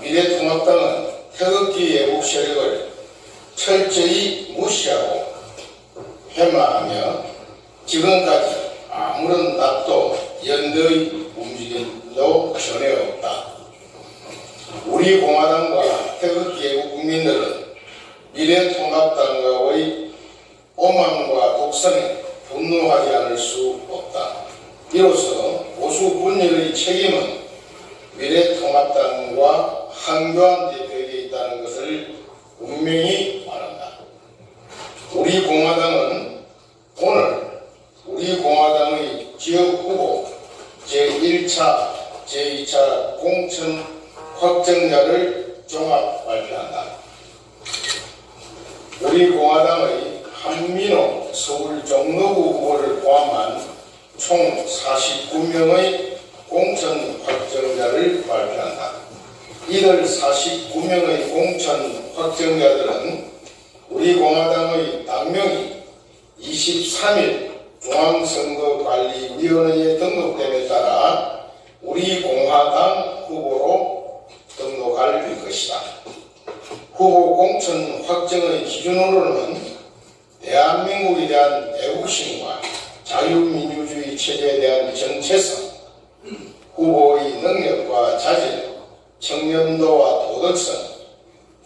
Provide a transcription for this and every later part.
미래통합당은 태극기 애국 세력을 철저히 무시하고 회마하며 지금까지 아무런 답도 연대의 움직임도 전혀 없다. 우리 공화당과 태극기 애국 국민들은 미래통합당과의 오만과 독선에 분노하지 않을 수 없다. 이로써 보수 분열의 책임은 미래통합당과 한교안 대표에게 있다는 것을 분명히 말한다. 우리 공화당은 오늘 우리 공화당의 지역 후보 제1차, 제2차 공천 확정자를 종합 발표한다. 우리 공화당의 한민호 서울 종로구 후보를 포함한 총 49명의 공천 확정자를 발표한다. 이들 49명의 공천 확정자들은 우리 공화당의 당명이 23일 중앙선거관리위원회에 등록됨에 따라 우리 공화당 후보로 등록할 것이다. 후보 공천 확정의 기준으로는 대한민국에 대한 애국심과 자유민주주의 체제에 대한 정체성, 후보의 능력과 자질, 청년도와 도덕성,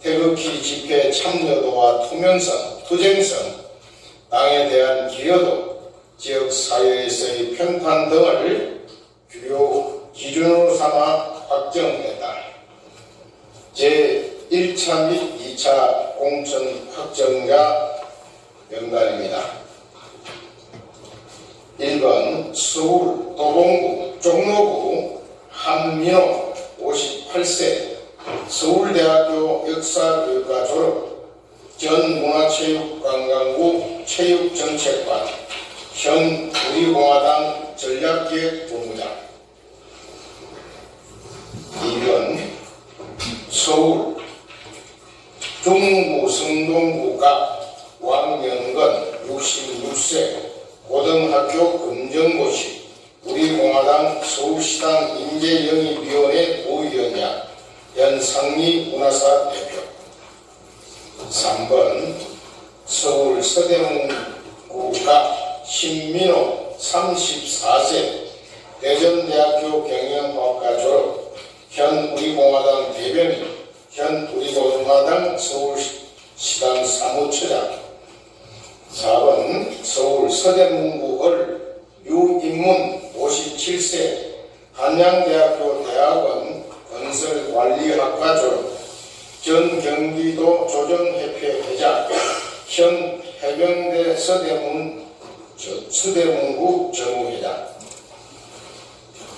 태극기 집회 참여도와 투명성, 투쟁성, 당에 대한 기여도, 지역 사회에서의 평판 등을 주요 기준으로 삼아 확정했다. 제1차 및 2차 공천 확정자 명단입니다. 1번 서울 도봉구 종로구 한민호 58세 서울대학교 역사교육과 졸업 전 문화체육관광부 체육정책관 현 우리공화당 전략기획본부장. 2번 서울 중구 성동구가 왕영건 66세 고등학교 검정고시 우리 공화당 서울시당 인재영입위원회 부위원장 연상미 문화사 대표. 3번 서울 서대문구가 신민호 34세 대전대학교 경영학과 졸업 현 우리공화당 대변인 현 우리공화당 서울시당 사무처장. 4번 서울 서대문구을 유인문 57세 한양대학교 대학원 건설관리학과 졸업 전 경기도 조정협회 회장 현 해병대 서대문 저- 서대문구 정무회장.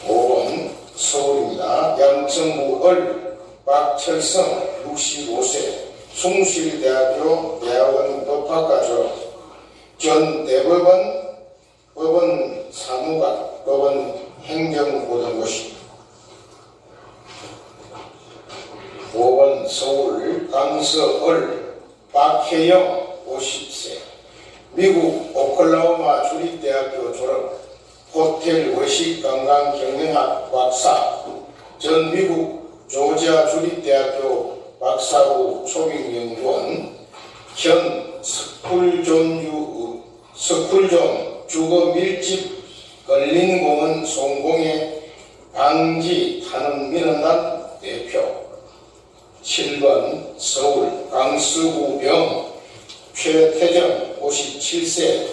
5번 서울입니다. 양천구을 박철성 65세 숭실대학교 대학원 법학과 졸업 전 대법원 법원 사무관 법원 행정고등고시. 5번 서울 강서을 박혜영 50세. 미국 오클라호마 주립대학교 졸업. 호텔 외식 관광 경영학 박사. 전 미국 조지아 주립대학교 박사후 초빙연구원. 현 스쿨존 유 스쿨존 주거 밀집 걸린 공원 송공의 방지 탄원 민원단 대표. 7번 서울 강서구병 최태정 57세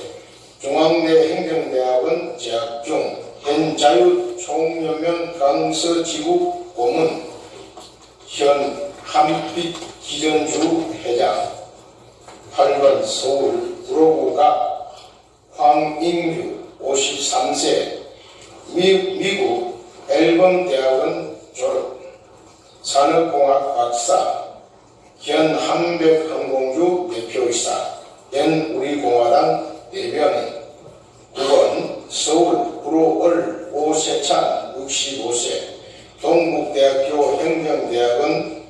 중앙대 행정대학원 재학 중 현 자유총연맹 강서지구 고문 현 한빛 기전주 회장. 8번 서울 구로구가 황인규 53세 미, 미국 앨범 대학원 졸업. 산업공학 박사 현 한백항공주 이사, 현 우리공화당 대변인. 9번 서울 구로을 오세찬 65세 동국대학교 행정대학원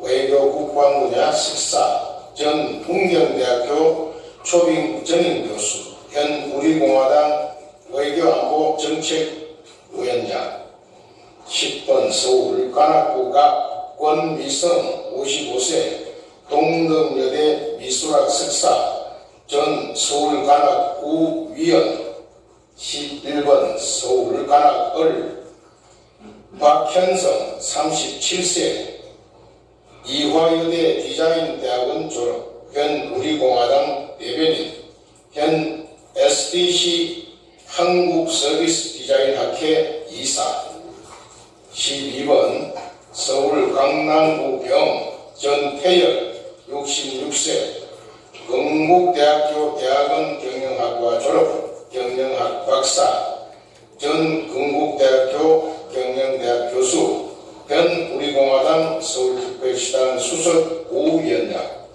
외교국방 분야 석사 전 풍경대학교 초빙 전임 교수 현 우리공화당 외교안보 정책위원장. 10번 서울 관악구가 권미성 55세 동덕여대 미술학 석사 전 서울 관악구 위원. 11번 서울 관악을 박현성 37세 이화여대 디자인대학원 졸업. 현 우리공화당 대변인. 현 SDC 한국 서비스 디자인 학회 이사. 12번 서울 강남구병 전태열 66세 건국대학교 대학원 경영학과 졸업 경영학 박사 전 건국대학교 경영대학 교수 현 우리공화당 서울특별시당 수석 고위원장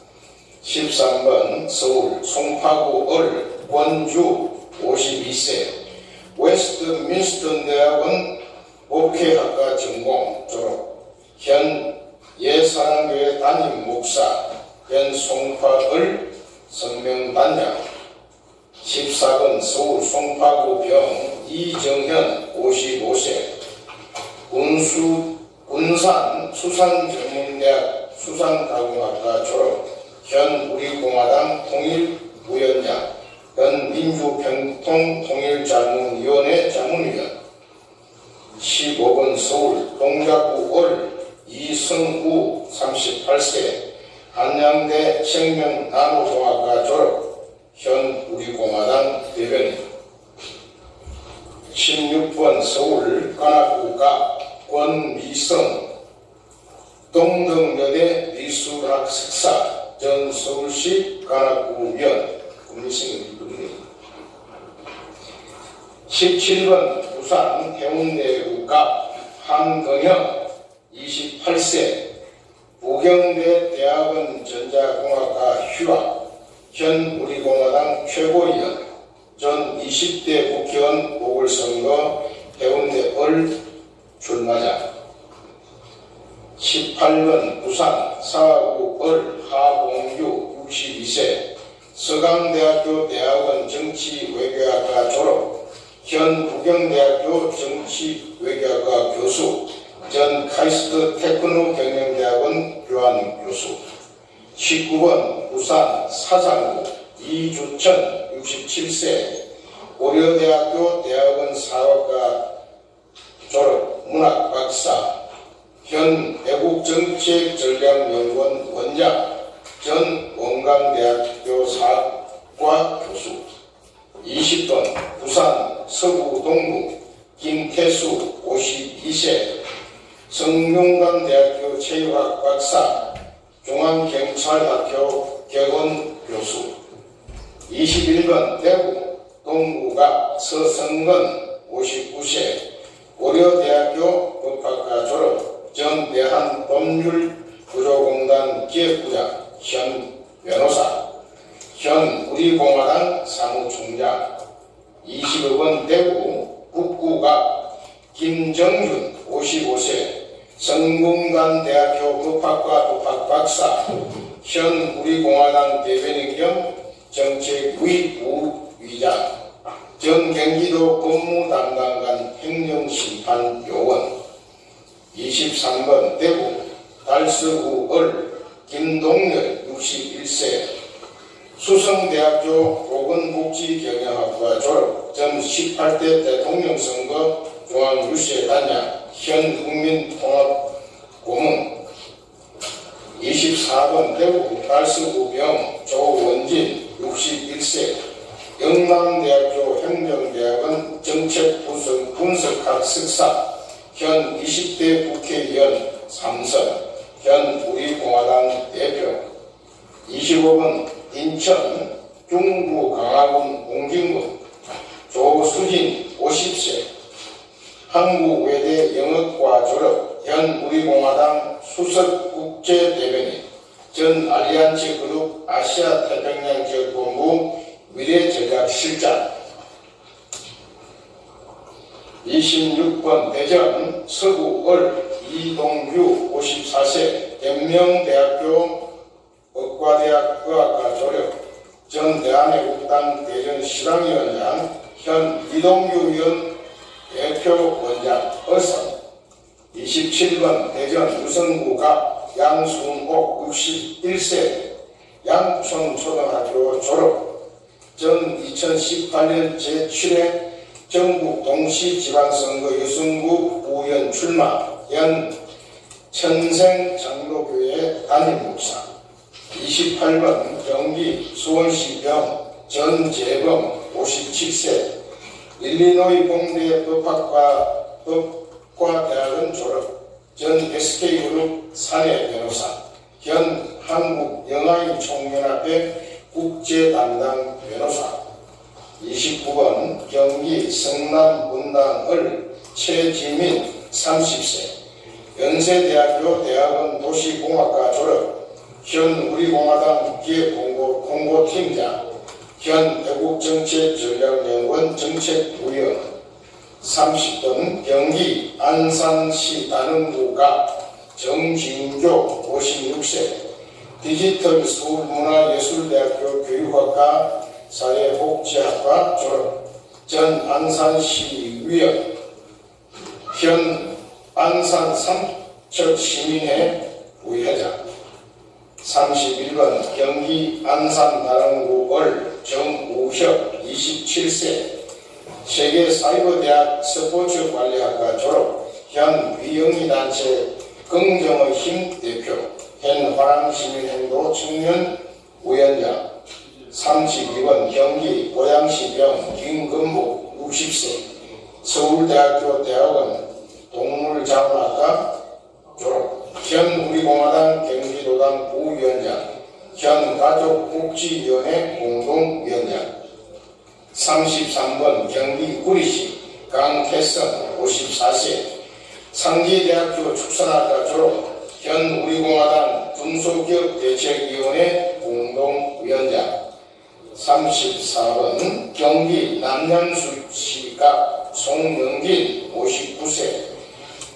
13번 서울 송파구 을 권주 52세 웨스트민스턴 대학원 목회학과 전공 졸업 현 예사랑교회 담임 목사 현 송파을 성명단장 14번 서울 송파구병 이정현 55세 군수 군산 수산전문대학 수산가공학과 졸업 현 우리공화당 통일부위원장 현 민주 평통 통일 자문위원회 자문위원 15번 서울 동작구 을 이승우 38세 한양대 생명 나노공학과 졸업 현 우리공화당 대변인 16번 서울 관악구가 권미성 동덕여대 미술학 석사 전 서울시 관악구 위원. 국민승 이분이 17번 부산 해운대구가 한건영 28세 부경대 대학원 전자공학과 휴학 현 우리공화당 최고위원 전 20대 국회의원 보궐선거 해운대 을 출마자 18번 부산 사구 을 하봉유 62세 서강대학교 대학원 정치외교학과 졸업 현 부경대학교 정치외교학과 교수 전 카이스트 테크노 경영대학원 교환 교수 19번 부산 사상구 이주천 67세 고려대학교 대학원 사학과 졸업 문학 박사 현 외국정책전략연구원 원장 전 원광대학교 사학과 교수 20번 부산 서구 동구 김태수 52세 성균관대학교 체육학 박사 중앙경찰학교 격원 교수. 21번 대구 동구가 서성건 59세 고려대학교 법학과 졸업 전 대한 법률구조공단 기획부장 현 변호사 현 우리공화당 사무총장 20번 대구 북구가 김정윤 55세 성균관대학교 법학과 법학 박사 현 우리공화당 대변인 겸 정책위 부위장 전 경기도 법무담당관 행정심판 요원 23번 대구 달서구 을 김동열 61세 수성대학교 보건복지경영학과 졸업 전 18대 대통령 선거 중앙유세 단장 현 국민통합 고문 24번 대구 달서구병 조원진 61세 영남대학교 행정대학원 정책분석 분석학 석사 현 20대 국회의원 3선 현 우리공화당 대표 25번 인천 중부 강화군 공진군 조수진 50세 한국외대 영어과 졸업 현 우리공화당 수석국제대변인 전 알리안츠 그룹 아시아 태평양 지역 본부 미래전략실장. 26번 대전 서구을 이동규 54세 연명대학교 의과대학 의학과 졸업 전 대한애국당 대전 시당위원장 현 이동규 의원 대표 원장 의선 27번 대전 유성구가 양순옥 61세 양촌초등학교 졸업 전 2018년 제7회 전국 동시지방선거 유승구 우연 출마 연 천생 장로교회 담임 목사 28번 경기 수원시병 전재범 57세. 일리노이 공대 법학과 법과 대학원 졸업. 전 SK그룹 사내 변호사. 현 한국영화인 총연합회 국제 담당 변호사. 29번 경기 성남 분당을 최지민 30세. 연세대학교 대학원 도시공학과 졸업 현 우리공화당 기획공고 공고팀장 현 애국정책전략연구원 정책부위원 30번 경기 안산시 다능구가? 정진교 56세. 디지털 서울문화예술대학교 교육학과 사회복지학과 졸업. 전 안산시 위원. 현 안산 삼척시민회 부회장 31번 경기 안산 다릉구을 정우혁 27세. 세계사이버대학 스포츠관리학과 졸업. 현 위영리단체 긍정의 힘 대표. 현 화랑시민행도 청년 위원장. 32번 경기 고양시병 김건복 60세. 서울대학교 대학원 동물자원학과 졸업 현 우리공화당 경기도당 부위원장 현 가족복지위원회 공동위원장. 33번 경기 구리시 강태성 54세. 상지대학교 축산학과 졸업 현 우리공화당 중소기업 대책위원회 공동위원장. 34번 경기 남양수시가 송영진 59세.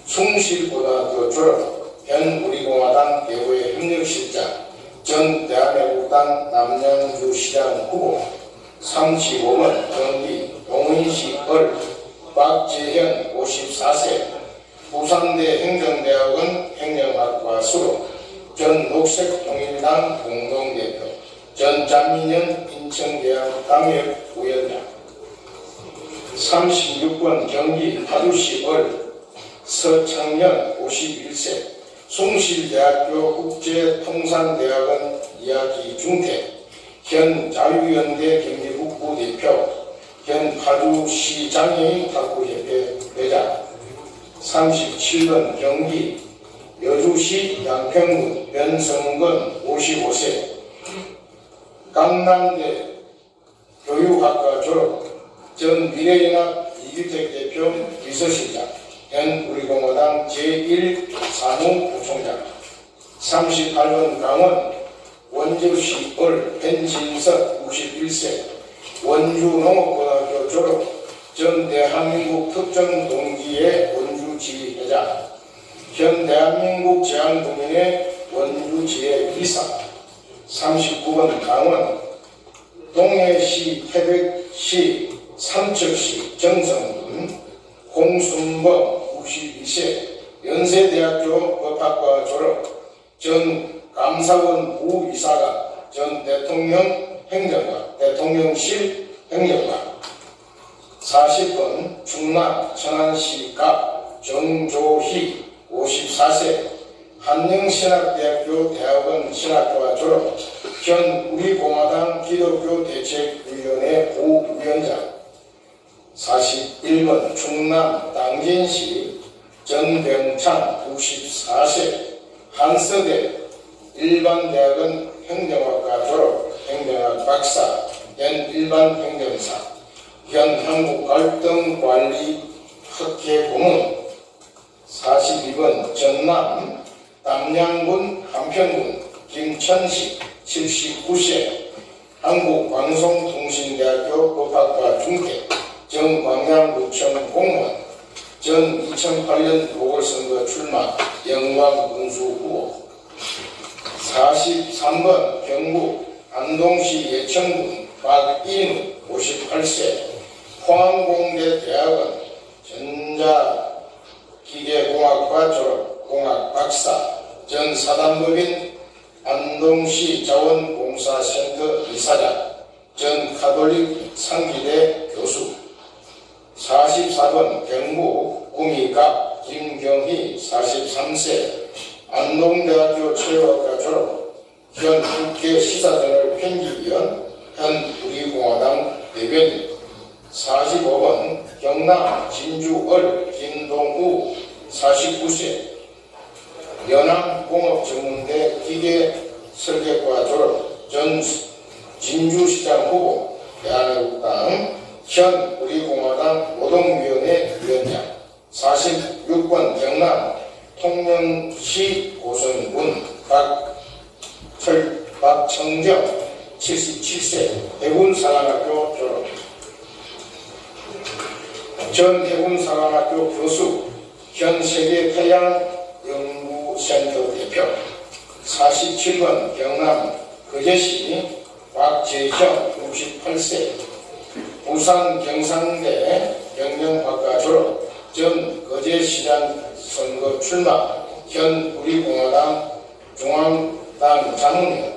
숭실고등학교 졸업 현 우리공화당 대구의 협력실장 전 대한애국당 남양주 시장 후보 35번 경기 용인시을 박재현 54세 부산대 행정대학원 행정학과 수로 전 녹색통일당 공동대표 전 장민현 인천대학 당협위원장. 36번 경기 파주시을 서창년 51세 숭실대학교 국제통상대학원 이야기 중태 현 자유연대 경기북부 대표 현 파주시 장애인 탁구협회 회장 37번 경기 여주시 양평군 변성근 55세 강남대 교육학과 졸업 전 미래연합 이규택 대표 비서실장 현 우리공화당 제1사무 부총장. 38번 강원 원주시을 hen진석 61세 원주농업고등학교 졸업 전 대한민국 특정동기의 원주지회장 현 대한민국 제한국민의 원주지회 이사 39번 강원 동해시 태백시 삼척시 정성군 홍순범 92세 연세대학교 법학과 졸업 전 감사원 부이사가 전 대통령 행정관 대통령실 행정관 40번 충남 천안시가 정조희 54세 한영신학대학교 대학원 신학과 졸업 현 우리공화당 기독교 대책위원회 부위원장 41번 충남 당진시 전병찬 94세 한서대 일반대학원 행정학과 졸업 행정학 박사 현 일반행정사 현 한국갈등관리 학회 고문 42번 전남 담양군 한평군 김천식 79세 한국방송통신대학교 법학과 중퇴 정광양구청 공무원 전 2008년 보궐선거 출마 영광군수 후보. 43번 경북 안동시 예천군 박인우 58세 포항공대 대학원 전자기계공학과 졸업 공학 박사 전 사단법인 안동시 자원공사센터 이사장 전 카톨릭 상기대 교수 44번 경북 구미갑 김경희 43세 안동대학교 체육학과 졸업 현 국회 시사저널 편집위원 현 우리공화당 대변인. 45번 경남 진주을 김동우 49세 연암공업전문대 기계설계과 졸업 전 진주시장 후보 대한민국당 현 우리공화당 노동위원회 위원장 46번 경남 통영시 고성군 박철 박청정 77세 해군사관학교 졸업. 전 해군사관학교 교수 현 세계 태양 연구센터 대표 47번 경남 거제시 박재형 68세 부산 경상대 경영학과 졸업 전 거제시장 선거 출마 현 우리공화당 중앙당 자문위원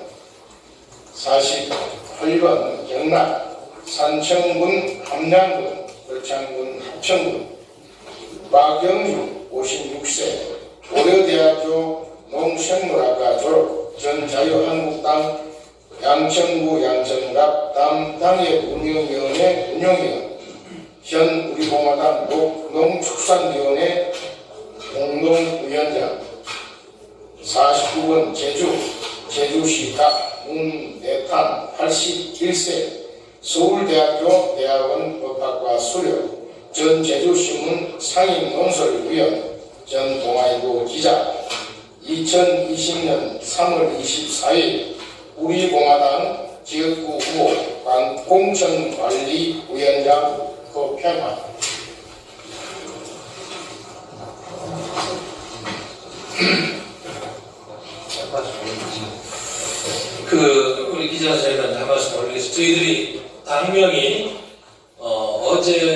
48번 경남 산청군 함양군 거창군 합천군 박영주 56세 고려대학교 농생물학과 졸업 전 자유한국당 양천구 양천갑 담당협 운영위원회 운영위원. 현 우리공화당 농- 농축산위원회 공동위원장. 49번 제주 제주시 박문내탄 81세. 서울대학교 대학원 법학과 수료 전 제주신문 상임논설위원. 전 동아일보 기자. 2020년 3월 24일 우리 공화당 지역구 후보 공천관리위원장 거평화 그 우리 기자 저희가 한 말씀 올리겠습니다. 저희들이 당명이 어, 어제로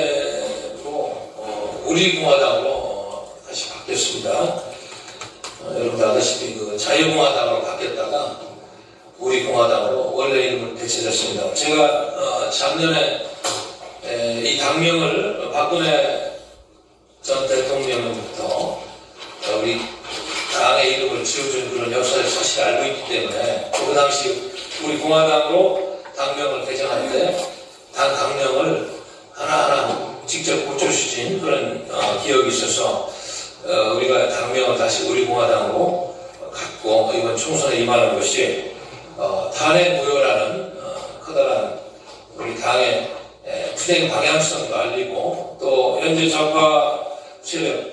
어, 우리 공화당으로 어, 다시 바뀌었습니다. 어, 여러분들 아시다시피 그 자유공화당으로 바뀌었다가 우리 공화당으로 원래 이름을 되찾았습니다. 제가 어, 작년에 에, 이 당명을 박근혜 전 대통령부터 어, 우리 당의 이름을 지어준 그런 역사를 사실 알고 있기 때문에 그 당시 우리 공화당으로 당명을 개정하는데 당 당명을 하나하나 직접 고쳐주신 그런 어, 기억이 있어서 어, 우리가 당명을 다시 우리 공화당으로 갖고 이번 총선에 임하는 것이 어, 탄핵 무효라는 어, 커다란 우리 당의 에, 투쟁 방향성도 알리고 또 현재 좌파 세력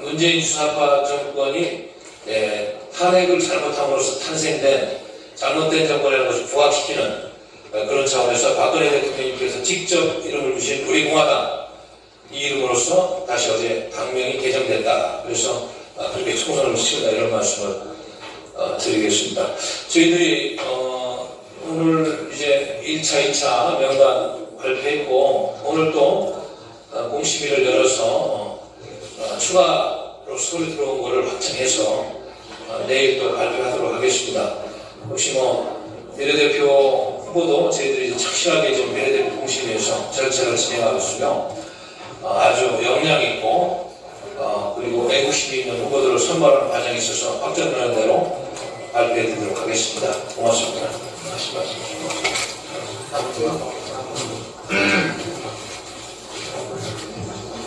문재인 수사파 정권이 예, 탄핵을 잘못함으로써 탄생된 잘못된 정권이라는 것을 부각시키는 어, 그런 차원에서 박근혜 대통령님께서 직접 이름을 주신 우리 공화당 이 이름으로써 다시 어제 당명이 개정됐다. 그래서 아, 그렇게 총선을 치른다 이런 말씀을 어, 드리겠습니다. 저희들이 어, 오늘 이제 1차, 2차 명단 발표했고 오늘 또 어, 공시비를 열어서 어, 어, 추가로 서울 들어온 거를 확정해서 어, 내일 또 발표하도록 하겠습니다. 혹시 뭐 비례대표 후보도 저희들이 착실하게 좀 비례대표 공심위에서 절차를 진행하고 있으며 어, 아주 역량 있고 어, 그리고 애국심이 있는 후보들을 선발하는 과정에 있어서 확정되는 대로 발표해 드리도록 하겠습니다. 고맙습니다. 다시 말씀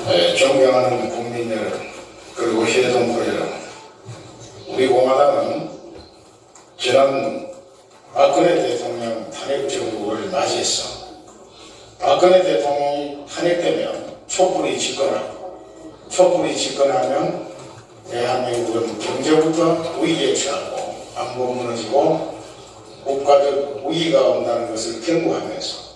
네, 존경하는 국민 여러분 그리고 회동부 여러분 우리 공화당은 지난 박근혜 대통령 탄핵 정부를 맞이해서 박근혜 대통령이 탄핵되면 촛불이 집권하고 촛불이 집권하면 대한민국은 경제부터 위기에 처하고 안보 무너지고 국가적 위기가 온다는 것을 경고하면서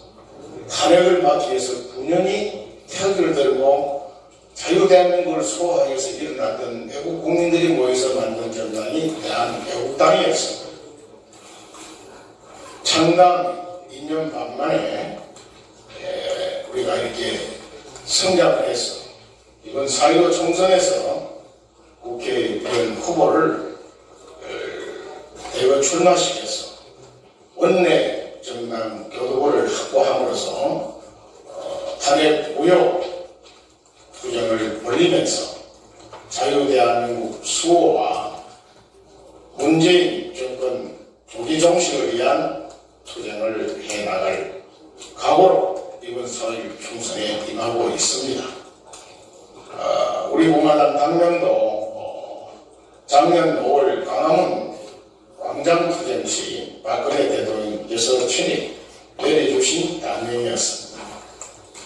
탄핵을 막기 위해서 분연히 태극을 들고 자유대한민국을 수호하기 위해서 일어났던 외국 국민들이 모여서 만든 정당이 대한애국당이었습니다. 창당 2년 반 만에 에, 우리가 이렇게 성장을 해서 이번 4.15 총선에서 국회의원 후보를 어, 대거 출마시켜서 원내 정당 교도보를 확보함으로써 어, 탄핵 우욕 투쟁을 벌리면서 자유대한민국 수호와 문재인 정권 조기 종식을 위한 투쟁을 해나갈 각오로 이번 4.1 총선에 임하고 있습니다. 아, 우리 공화당 당명도 어, 작년 5월 광화문 광장 투쟁 시 박근혜 대통령께서 친히 내려주신 당명이었습니다.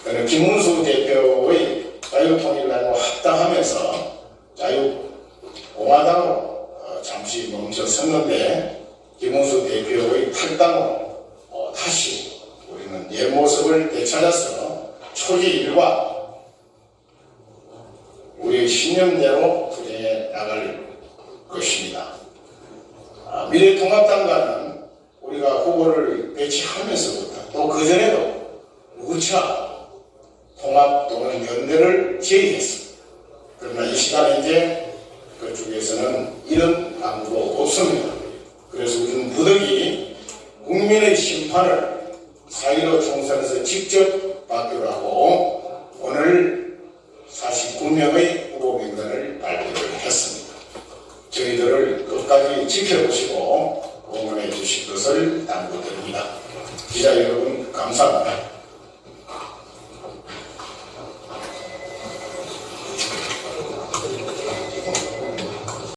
그는 김문수 대표의 자유통일당과 합당하면서 자유공화당으로 어, 잠시 멈춰섰는데 김문수 대표의 탈당으로 어, 다시 우리는 옛 모습을 되찾아서 초기 일과 우리의 신념대로 투쟁해 나갈 것입니다. 아, 미래통합당과는 우리가 후보를 배치하면서부터 또 그전에도 무차 통합 또는 연대를 제의했습니다. 그러나 이 시간에 이제 그쪽에서는 이런 당도 없습니다. 그래서 우리는 부득이 국민의 심판을 4.15 총선에서 직접 받기로 하고 오늘 49명의 후보 명단을 발표를 했습니다. 저희들을 끝까지 지켜보시고 응원해 주실 것을 당부드립니다. 기자 여러분 감사합니다.